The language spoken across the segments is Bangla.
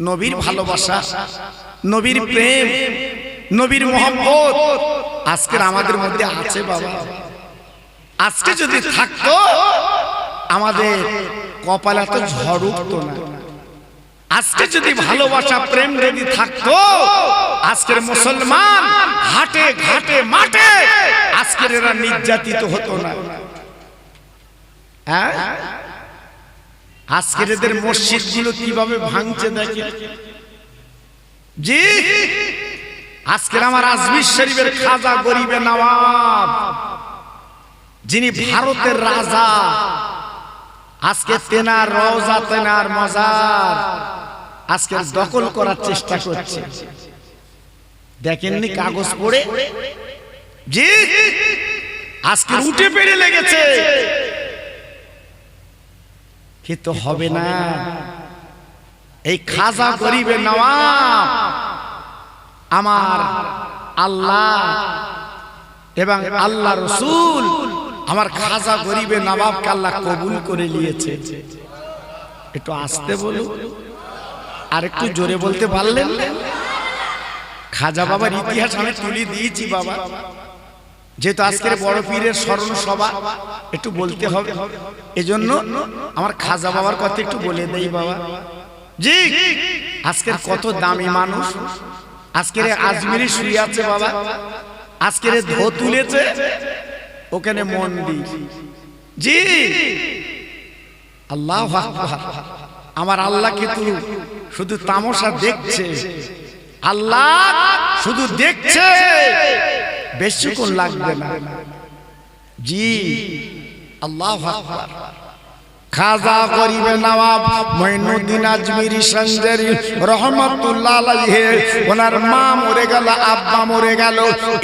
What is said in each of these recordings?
নবীর ভালোবাসা নবীর প্রেম নবীর মোহাম্মত আজকের আমাদের মধ্যে আছে বাবা। আজকে যদি থাকতো আমাদের কপালে তো ঝড় উঠতো না। আজকে যদি ভালোবাসা প্রেম যদি থাকতো আজকের মুসলমান হাটে ঘাটে মাঠে আজকের এরা নির্যাতিত হতো না। হ্যাঁ? আজকের এদের মসজিদগুলো কীভাবে ভাঙছে দেখে জি। আজকের আমার আজমির শরীফের খাজা গরিবে নওয়াব। যিনি ভারতের রাজা। আজকে তেনার রওজা তেনার মজার। আজকে দখল করার চেষ্টা করছে। দেখেননি কাগজ পড়ে? জি। আজকে উঠে পেরে লেগেছে। কিন্তু হবে না। এই খাজা গরিবে নওয়াব আমার আল্লাহ এবং আল্লাহ রসুল আমার খাজা গরিবে নবাব কাল্লা কবুল করে নিয়েছে। একটু আসতে বলুন। আর একটু জোরে বলতে পারলেন? খাজা বাবার ইতিহাস আমি তুলে দিয়েছি বাবা। যেহেতু আজকের বড় পীরের স্মরণ সভা, একটু বলতে হবে। এজন্য আমার খাজা বাবার কথা একটু বলে দেই বাবা। জি, আজকের কত দামি মানুষ। আজকের আজমিরি শুয়ে আছে বাবা। আজকের ধো তুলেছে। ওখানে মন্দির জি, আল্লাহ আমার আল্লাহ কিন্তু শুধু তামসা দেখছে। আল্লাহ শুধু দেখছে। বেশিক্ষণ লাগবে না। জি আল্লাহ আকবার। খাজা গরিবে নওয়াব মঈনুদ্দিন আজমিরি সঞ্জরি রহমাতুল্লাহ আলাইহি। ওনার মা মরে গেল, আব্বা মরে গেল,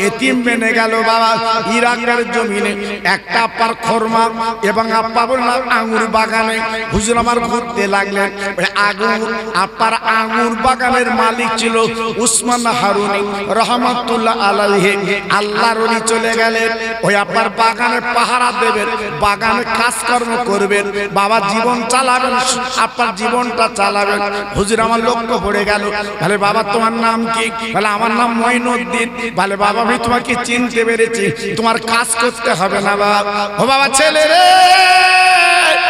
এতিম বেনে গেল বাবা। ইরাকের জমিনে একটা পার খরমা এবং আব্বা বললাম আঙ্গুর বাগানে। হুজুর আমার ঘুরতে লাগলেন। ওই আগুন আব্বার আঙ্গুর বাগানের মালিক ছিল উসমান হারুনি রহমাতুল্লাহ আলাইহি। আল্লাহর চলে গেলেন। ওই আপনার বাগানে পাহারা দেবেন, বাগানে কাজকর্ম করবেন, বাবা জীবন চালাবেন আপনার জীবনটা চালাবেন। হুজুর, আমার লক্ষ্য পড়ে গেল। বলে, বাবা, তোমার নাম কি? বলে, আমার নাম মঈনুদ্দিন। বলে, বাবা, আমি তোমাকে চিনতে পেরেছি। তোমার কাজ করতে হবে না বাবা ও বাবা, ছেলে রে!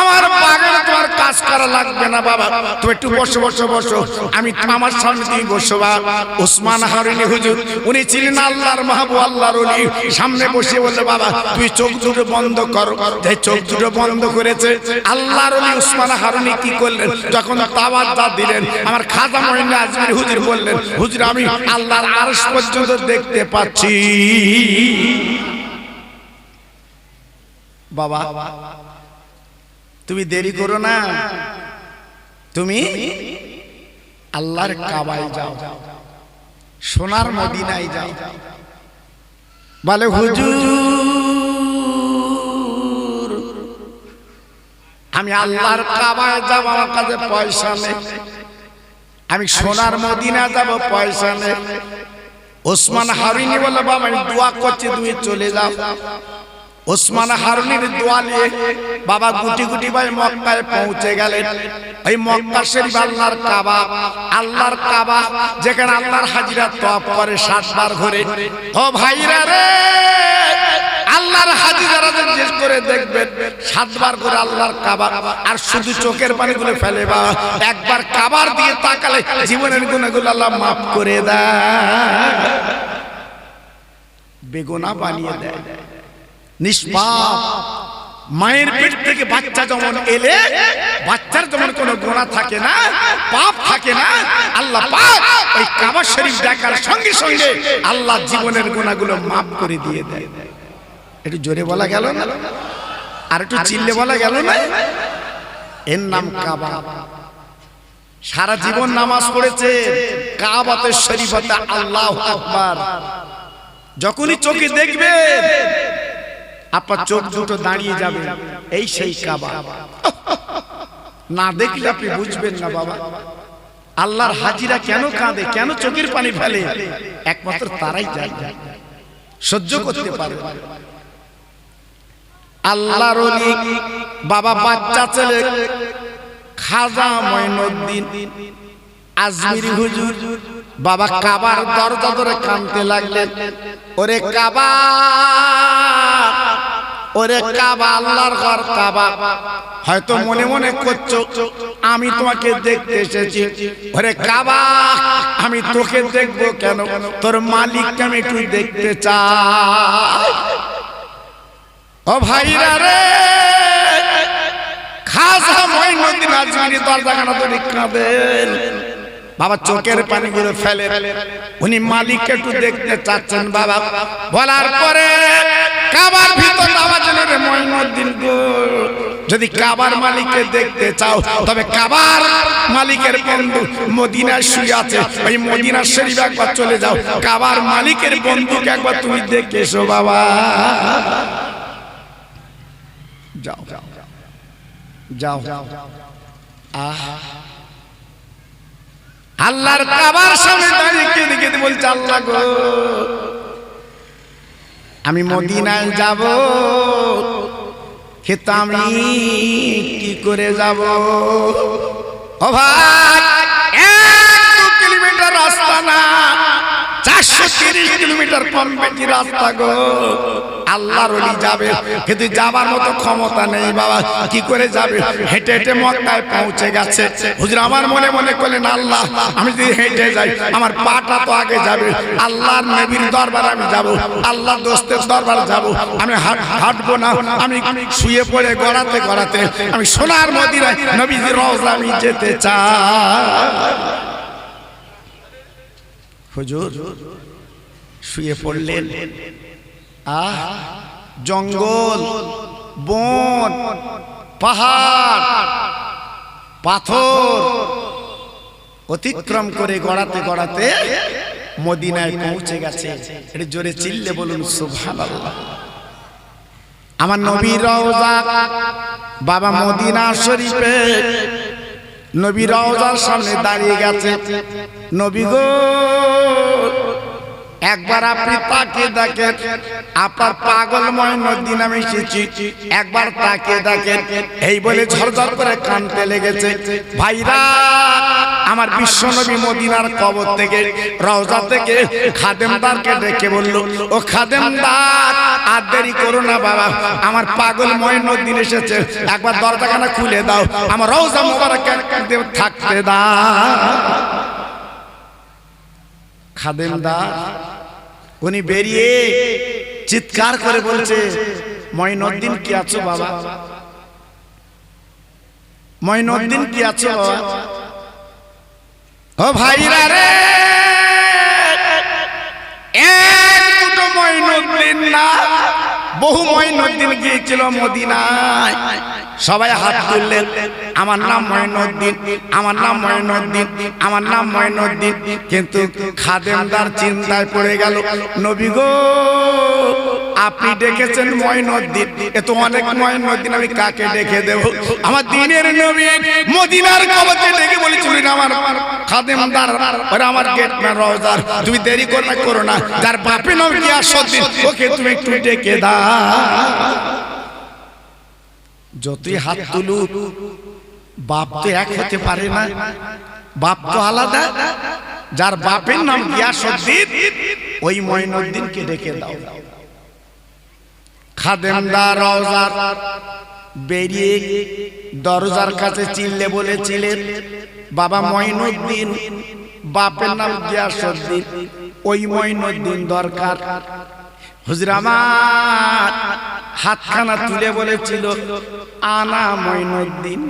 আমার বাগানে তোমার কাজ করা লাগবে না, বাবা। তুমি একটু বসো বসো বসো। আমি আমার সামনে তুমি বসো, বাবা। ওসমান হারিনি হুজুর, উনি ছিলেন আল্লাহর মাহবু আল্লাহর ওলি। সামনে বসে বললে, বাবা, তুই চোখ দুটো বন্ধ করো। যে চোখ দুটো বন্ধ করেছে, আল্লাহর ওলি ওসমান হারুনি কি করলেন? যখন তাওয়াজ্জা দিলেন, আমার খাজা মহিনা আজমির হুজুর বললেন, হুজুর, আমি আল্লাহর আরশ পর্যন্ত দেখতে পাচ্ছি। বাবা তুমি দেরি করো না। তুমি আল্লাহর কাবায় যাও। সোনার মদিনায় যাও। বলে হুজুর আমি আল্লাহর কাবায় যাব আমার কাছে পয়সা নেই। আমি সোনার মদিনা যাব পয়সা নেই। ওসমান হারিনি বলে বাবা আমি দোয়া করছি তুমি চলে যাও। ওসমান হারুনির দোয়া নিয়ে বাবা গুটি গুটি ভাই মক্কায় পৌঁছে গেলেন। ওই মক্কা শরীফ আল্লাহর কাবা আল্লাহর কাবা, যেখানে আল্লাহর হাজিরা তপ করে সাতবার ঘরে। ও ভাইরা রে, আল্লাহর হাজিরা জিজ্ঞেস করে দেখবেন, সাতবার করে আল্লাহর কাবা, আর শুধু চোখের পানিগুলো ফেলে বা একবার কাবার দিয়ে তাকালে জীবনের গুণাগুলো আল্লাহ মাফ করে দেয়। বেগুনা বানিয়ে দেয়। নিষ্পাপ। মায়ের পেট থেকে বাচ্চা যেমন এলে, বাচ্চার যেমন কোনো গোনা থাকে না, পাপ থাকে না, আল্লাহ ওই কাবা শরীফ দেখার সঙ্গে সঙ্গে আল্লাহ জীবনের গোনাগুলো মাফ করে দিয়ে দেয়। একটু জোরে বলা গেল না? আর একটু চিল্লে বলা গেল না? এর নাম কাবা। সারা জীবন নামাজ পড়েছে, কাবাতে শরীফতে আল্লাহ আকবার। যখনই চোখে দেখবেন আপনার চোখ দুটো দাঁড়িয়ে যাবে। এই সেই কাবা। না দেখলে আপনি বুঝবেন না বাবা। আল্লাহর হাজিরা কেন কাঁদে? কেন চোখের পানি ফেলে? একমাত্র তারাই যায় সহ্য করতে পারে। আল্লাহর বাবা বাচ্চা ছেলে খাজা মঈনুদ্দিন আজমিরি হুজুর বাবা কাবার দরজা ধরে কানতে লাগলেন। ওরে কাবা! ওরে কাবা আল্লাহর ঘর কাবা। হয়তো মনে মনে করছ আমি তোমাকে দেখতে এসেছি। ওরে কাবা আমি তোকে দেখব কেন? তোর মালিককে আমি একটু দেখতে চাই। ও ভাইরা রে! খাসা মঈনুদ্দিন আজমিরি দরজাখানা ধরে কাঁদেন। বাবা চোখের পানিগুলো ফেলে। উনি মালিককে একটু দেখতে চাচ্ছেন বাবা। বলার পরে কাবার ভিতর আওয়াজ রে মঈনুদ্দিন যদি কাবার মালিককে দেখতে চাও তবে কাবার মালিকের বন্ধু মদিনায় শুয়ে আছে। ওই মদিনার শরীফ একবার চলে যাও। কাবার মালিকের বন্ধুকে একবার তুমি দেখে এসো বাবা। যাও যাও। যাও। আহ। আল্লাহর কাবার সামনে দাঁড়িয়ে কেঁদে কেঁদে বলছে আল্লাহ গো আমি মদিনায় যাব। কিন্তু আমি কি করে যাব? ও ভাই এক দু কিলোমিটার রাস্তা না চারশো তিরিশ কিলোমিটার কম বেশি রাস্তা গো। আল্লাহর ওলি যাবে। কিন্তু যাবার মতো ক্ষমতা নেই বাবা। কি করে যাবে? হেঁটে হেঁটে মক্কায় পৌঁছে গেছে। হুজুর আমার মনে মনে করলেন, আল্লাহ, আমি যদি হেঁটে যাই, আমার পাটা তো আগে যাবে। আল্লাহর নবীর দরবারে আমি যাব। আল্লাহ দোস্তের দরবারে যাব। আমি হাট- হাঁটবো না। আমি শুয়ে পড়ে গড়াতে গড়াতে আমি সোনার মদিনায় নবীজির রওজা আমি যেতে চাই। হুজুর, শুয়ে পড়লেন। আহ জঙ্গল বন পাহাড় পাথর অতিক্রম করে গড়াতে গড়াতে মদিনায় পৌঁছে গেছে। এটা জোরে চিল্লে বলুন সুবহানাল্লাহ। আমার নবী রওজা বাবা মদিনা শরীফে নবী রওজার সামনে দাঁড়িয়ে গেছে। নবী গো একবার আপনি তাকে দেখেন আপনার পাগলময় নদী নামে এসেছি। একবার তাকে দেখেন এই বলে ঝরঝর করে কানতে লেগেছে। ভাইরা আমার বিশ্ব নবী মদিনার কবর থেকে রওজা থেকে খাদেমদারকে ডেকে বলল ও খাদেমদার আর দেরি করো না বাবা আমার পাগল ময়নুদ্দিন এসেছে। একবার দরজাখানা খুলে দাও আমার রওজা মুবারক থাকতে দাও। খাদেমদার উনি বেরিয়ে চিৎকার করে বলছে ময়নুদ্দিন কি আছো বাবা? ময়নুদ্দিন কি আছো ও ভাইরা রে! এক দুটো ময়নুদ্দিন না বহু ময়নুদ্দিন গিয়েছিল মদিনায়। সবাই হাত তুললেন, আমার নাম ময়নুদ্দিন আমার নাম ময়নুদ্দিন আমার নাম ময়নুদ্দিন কিন্তু খাদেমদার চিন্তায় পড়ে গেল, নবী গো আপনি ডেকেছেন ময়নুদ্দিন এ তো অনেক ময়নুদ্দিন আমি কাকে ডেকে দেব? আমার দিনের নবী মদিনার কবতে ডেকে বলেছিলেন আমার খাদেমদার, ওরা আমার গেট ম্যান রওজার। তুমি দেরি করো না করো না। যার বাপে নাম কি আসদিন ওকে তুমি একটু ডেকে দাও। যতই হাত তুলুক বাপ তো এক হতে পারে না। বাপ তো আলাদা। যার বাপের নাম গিয়াসুদ্দিন ওই মঈনুদ্দিনকে ডেকে দাও। খাদেমদার রওজার বেরিয়ে দরজার কাছে চিল্লে বলেছিলেন বাবা মঈনুদ্দিন বাপের নাম গিয়াসুদ্দিন ওই মঈনুদ্দিন দরকার। হুজুর আমার হাতখানা তুলে বলেছিল আনা মঈনুদ্দিন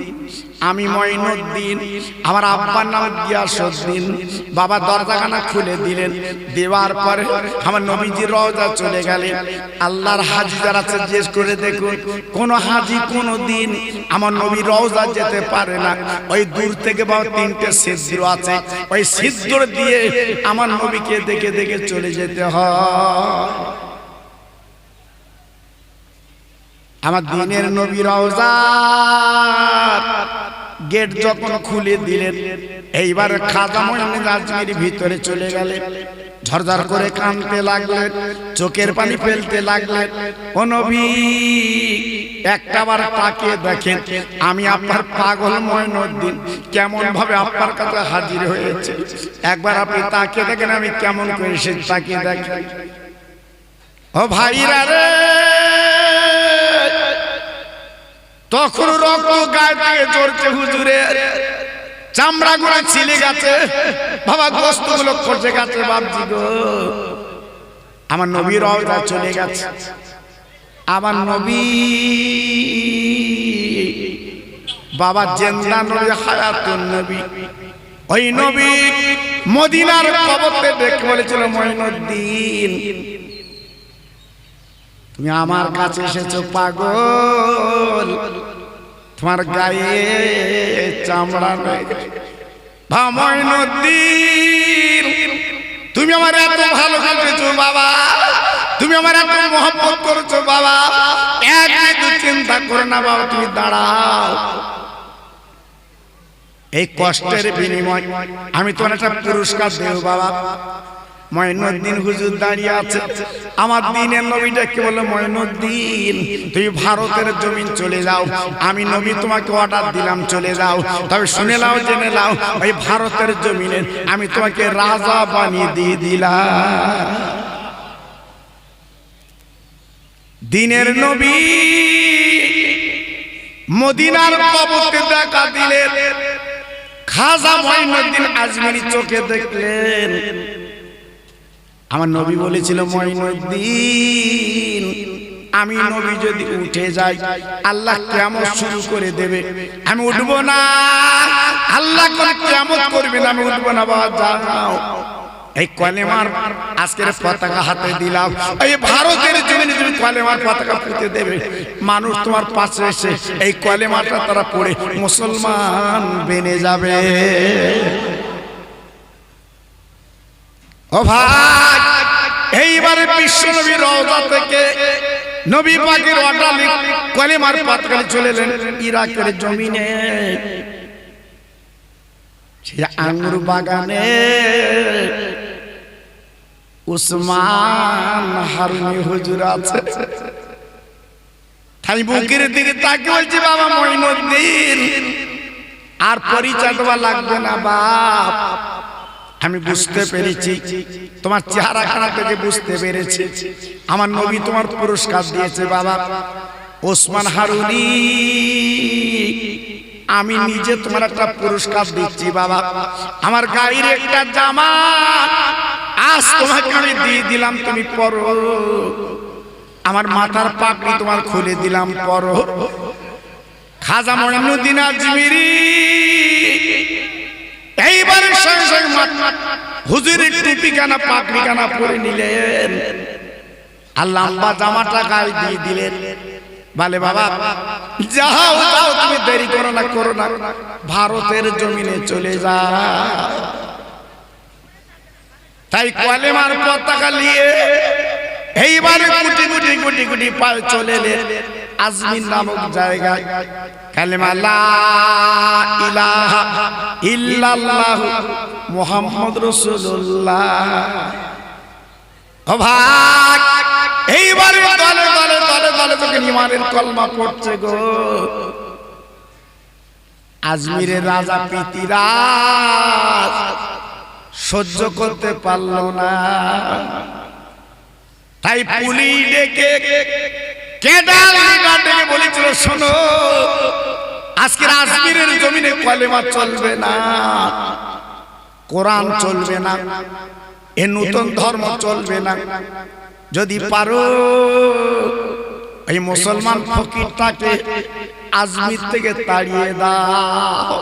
আমি মঈনুদ্দিন, আমার আব্বার নাম গিয়াসউদ্দিন। বাবা দরজাখানা খুলে দিলেন। দেওয়ার পরে আমার নবীজি রওজা চলে গেলেন। আল্লাহর হাজি যারা জিজ্ঞেস করে দেখুন, কোন হাজি, কোনো দিন আমার নবী রওজা যেতে পারে না। ওই দূর থেকে বাবা তিনটে সিদ্ধ আছে। ওই সিদ্ধ দিয়ে আমার নবীকে দেখে দেখে চলে যেতে হয়। আমার দিনের নবী রওজার গেট যখন খুলে দিলেন, এইবার খাজা মহিন রাজগির ভিতরে চলে গেলেন। ঝরঝর করে কানতে লাগলেন, চোখের পানি ফেলতে লাগলেন। ও নবী একটাবার তাকিয়ে দেখেন, আমি আপনার পাগল ময়নুদ্দিন কেমন ভাবে আপনার কাছে হাজির হয়েছে। একবার আপনি তাকিয়ে দেখেন, আমি কেমন করে সে তাকিয়ে দেখেন ও ভাইরা রে! তখন রক্ত গায়ে থেকে চড়ছে হুজুরে। চামড়া গুলো ছিলে গেছে। বাবা গোস্তগুলো করছে গেছে, বাপজি গো। আমার নবীর রওজা চলে গেছে। আমার নবী বাবা জেন্দা নবী, হায়াতুন নবী। ওই নবী মদিনার কবরতে দেখে বলেছিল, মঈনুদ্দিন, তুমি আমার কাছে এসেছ পাগল। তোমার গায়ে চামড়া নেই। ভামইনুদ্দিন তুমি আমার এত ভালো করেছ বাবা। তুমি আমার এত মহব্বত করেছ বাবা। এক চিন্তা করো না বাবা, তুমি দাঁড়াও। এই কষ্টের বিনিময় আমি তোমার একটা পুরস্কার দেব বাবা। ময়নুদ্দিন হুজুর দাঁড়িয়ে আছে। আমার দিনের নবীটা কি বলে? ময়নুদ্দিন তুই ভারতের জমিন চলে যাও। আমি নবী তোমাকে অর্ডার দিলাম, চলে যাও। তবে শুনে নাও, জেনে নাও, ওই ভারতের জমিনের আমি তোমাকে রাজা বানিয়ে দিয়ে দিলাম। দিনের নবী মদিনার কবরকে দেখা দিলেন। খাজা মঈনুদ্দিন আজমিরি চোখে দেখলেন। আমার নবী বলেছিল মঈনুদ্দিন আমি নবী যদি উঠে যাই আল্লাহ কেমন শুরু করে দেবে। আমি উঠবো না। আল্লাহ কোন কেমন করবে না আমি উঠবো না বাবা যাও। এই কলেমার আজকের পতাকা হাতে দিলাম। এই ভারতের জমিনে তুমি কলেমার পতাকা পুঁতে দেবে মানুষ তোমার পাশে এসে এই কলেমাটা তারা পড়ে। মুসলমান বেনে যাবে। ও ভাই এইবারে বিশ্ব নবী রওজা থেকে নবী পাকের অটালি কলেমার পতাকা চলে এলেন ইরাকের জমিনে। সে আঙ্গুর বাগানে উসমান হারুনি হুজুর আছে। তাই বুকের দিকে তাকে বলছি, বাবা মঈনুদ্দিন, আর পরিচয় দেওয়া লাগবে না বাপ। আমি বুঝতে পেরেছি। তোমার চেহারা খানা থেকে বুঝতে পেরেছি। আমার নবী তোমার পুরস্কার দিয়েছে বাবা। ওসমান হারুনি। আমি নিজে তোমার একটা পুরস্কার দিচ্ছি বাবা। আমার গাড়ির একটা জামা। আজ তোমাকে আমি দিয়ে দিলাম তুমি পরো। আমার মাথার পাপড়ি তোমার খুলে দিলাম পরো। খাজা মঈনুদ্দিন আজমিরি। হুজুরের পরে নিলেন। আর লম্বা জামাটা গায়ে দিয়ে দিলেন। বলে বাবা যাও যাও তুমি দেরি করো না করো না। ভারতের জমিনে চলে যা। তাই কলেমার পতাকা নিয়ে এইবারে গুটি গুটি গুটি গুটি পায়ে চলে আজমিন নামক জায়গায়। কালেমা লা ইলাহা এইবারে তোকে কলমা পড়ছে গো। আজমিরের রাজা পিতিরাজ সহ্য করতে পারল না। তাই পুলিশ ডেকে ডেকে বলেছিল, শোনো আজকে আজমিরের জমিনে কলেমা চলবে না, কোরআন চলবে না, এ নতুন ধর্ম চলবে না। যদি পারো, এই মুসলমান ফকিরটাকে আজমির থেকে তাড়িয়ে দাও।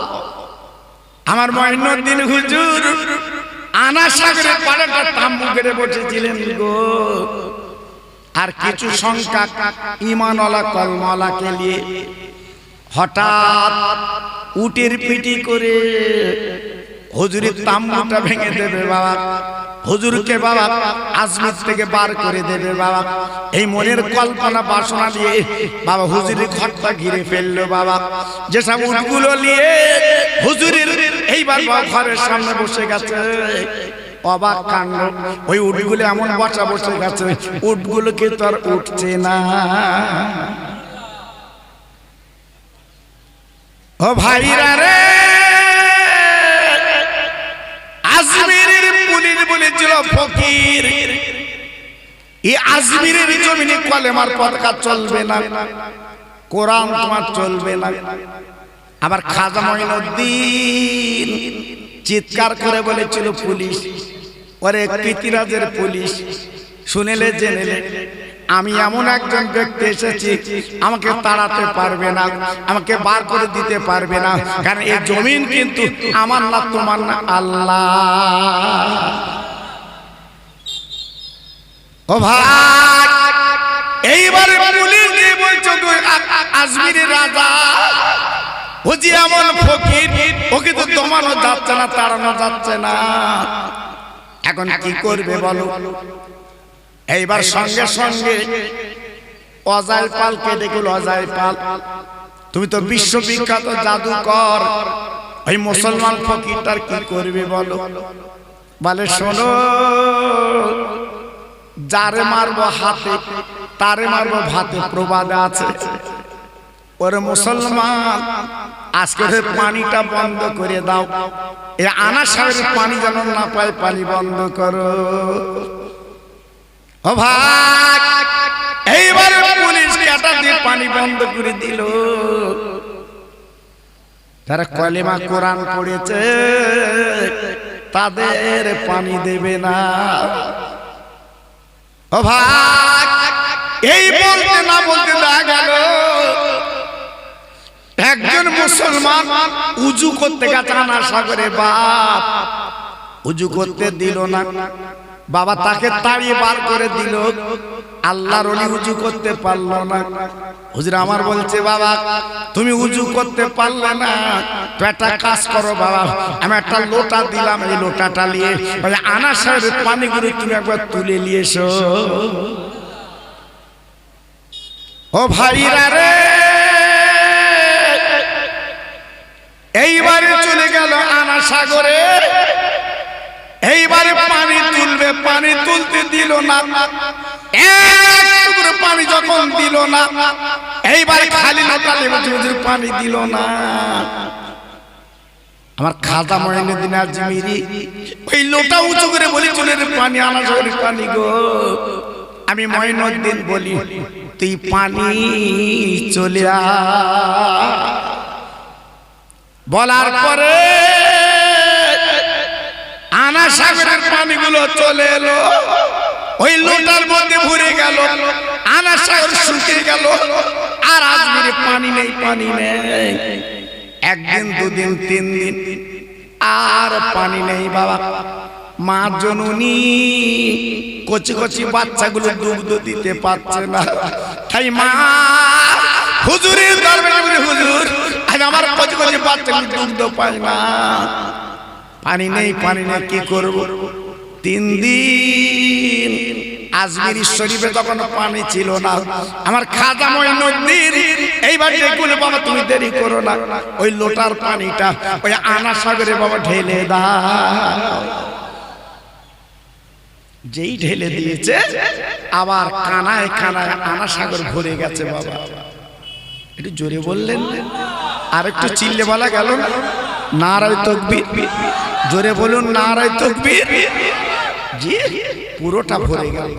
আমার মহিনুদ্দিন হুজুর আনা সাগরে পাড়াটা তাম্বু কেটে বসেছিলেন গো। আর কিছু সংখ্যা ইমানওয়ালা কলমালাকে নিয়ে হঠাৎ উটের পিটি করে হুজুরের তাম্বুটা ভেঙে দেবে বাবা। হুজুরকে বাবা আজমির থেকে বার করে দেবে বাবা। এই মনের কল্পনা বাসনা দিয়ে বাবা হুজুরের ঘরটা ঘিরে ফেলল বাবা। যেসব উটগুলো নিয়ে হুজুরের এইবার বাবা ঘরের সামনে বসে গেছে। অবাক কাণ্ড। ওই উটগুলো এমন বসা বসে গেছে। উটগুলোকে তো আর উঠছে না। ও ভাইরা রে। আজমিরের পুলিশ বলেছিল ফকির এই আজমিরের জমিনে কলেমার পতাকা চলবে না কোরআন তোমার চলবে না। আবার খাজা মঈনুদ্দিন চিৎকার করে বলেছিল পুলিশ ওরে কৃতিরাজের পুলিশ শুনেলে জেনেলে আমি এমন একজন ব্যক্তি এসেছি আমাকে তাড়াতে পারবে না আমাকে বার করে দিতে পারবে না। কারণ এই জমিন কিন্তু আমার না তোমার না আল্লাহ। ও ভাই এইবারে পুলিশ দিয়ে বলছো তুই আ- আ- আজমিরের রাজা ও যে এমন ফকির ওকে তো দমানো যাচ্ছে না তাড়ানো যাচ্ছে না। এখন কি করবে বলো? এইবার সঙ্গে সঙ্গে অজয় পালকে দেখুন অজয় পাল। তুমি তো বিশ্ববিখ্যাত জাদুকর। ওই মুসলমান ফকিরটার কি করবে বলো? বলে শোনো যারে মারবো হাতে তারে মারবো ভাতে প্রবাদ আছে। ওরে মুসলমান আজকে পানিটা বন্ধ করে দাও। এ আনা সাহেবের পানি যেন না পায় পানি বন্ধ করো। ভাই এইবার পুলিশ কাটা দিয়ে পানি বন্ধ করে দিল। তারা কলেমা কোরআন পড়েছে তাদের পানি দেবে না। ভাই এই বলতে না বলতে দেখা গেল। একজন মুসলমান উজু করতে গেছে আনা সাগরে বাপ। উজু করতে দিল না। বাবা তাকে তাড়িয়ে বার করে দিল। আল্লাহর অলি উজু করতে পারল না। হুজুর আমার বলছে বাবা তুমি উজু করতে পারলে না। তো একটা কাজ করো বাবা। আমি একটা লোটা দিলাম এই লোটাটা নিয়ে। বলে আনা সাহেবের পানিগুলো তুমি একবার তুলে নিয়ে এসো। ও ভাইরা রে! এইবারে চলে গেল আনা সাগরে। এইবারে পানি তুলবে, পানি তুলতে দিল না। পানি যখন দিল না, এইবারে খালি লোটা পানি দিল না। আমার খাতা মহিনুদ্দিন আজমিরি ওই লোটা উঁচু করে বলি, চলে পানি, আনা সাগরে পানি গো। আমি মহিনুদ্দিন বলি, তুই পানি চলে বলার পরে আনা পানিগুলো চলে এলো। ওই লোটার মধ্যে ভরে গেল আনা সাগর শুকিয়ে গেল, আর আজমিরে পানি নেই পানি নেই। একদিন, দুদিন, তিন দিন, আর পানি নেই বাবা। মা জননী কচি কচি বাচ্চাগুলো দুগ্ধ দিতে পারছে না। তাই মা, হুজুরের দরবারে হুজুর আমার কচি কচি বাচ্চাগুলো দুগ্ধ পায় না। পানি নেই পানি নেই কি করব? তিন দিন আজমির শরীফে তখন পানি ছিল না। আমার খাজা মঈনুদ্দিন এইবার ডেকুল বাবা তুমি দেরি করো না। ওই লোটার পানিটা ওই আনা সাগরে বাবা ঢেলে দাও। যেই ঢেলে দিয়েছে আবার কানায় কানায় আনা সাগর ভরে গেছে বাবা। একটু জোরে বললেন। আর একটু চিল্লে বলা গেল। না নারায় তকবীর। জোরে বলুন নারায় তকবীর। জি পুরোটা ভরে গেল।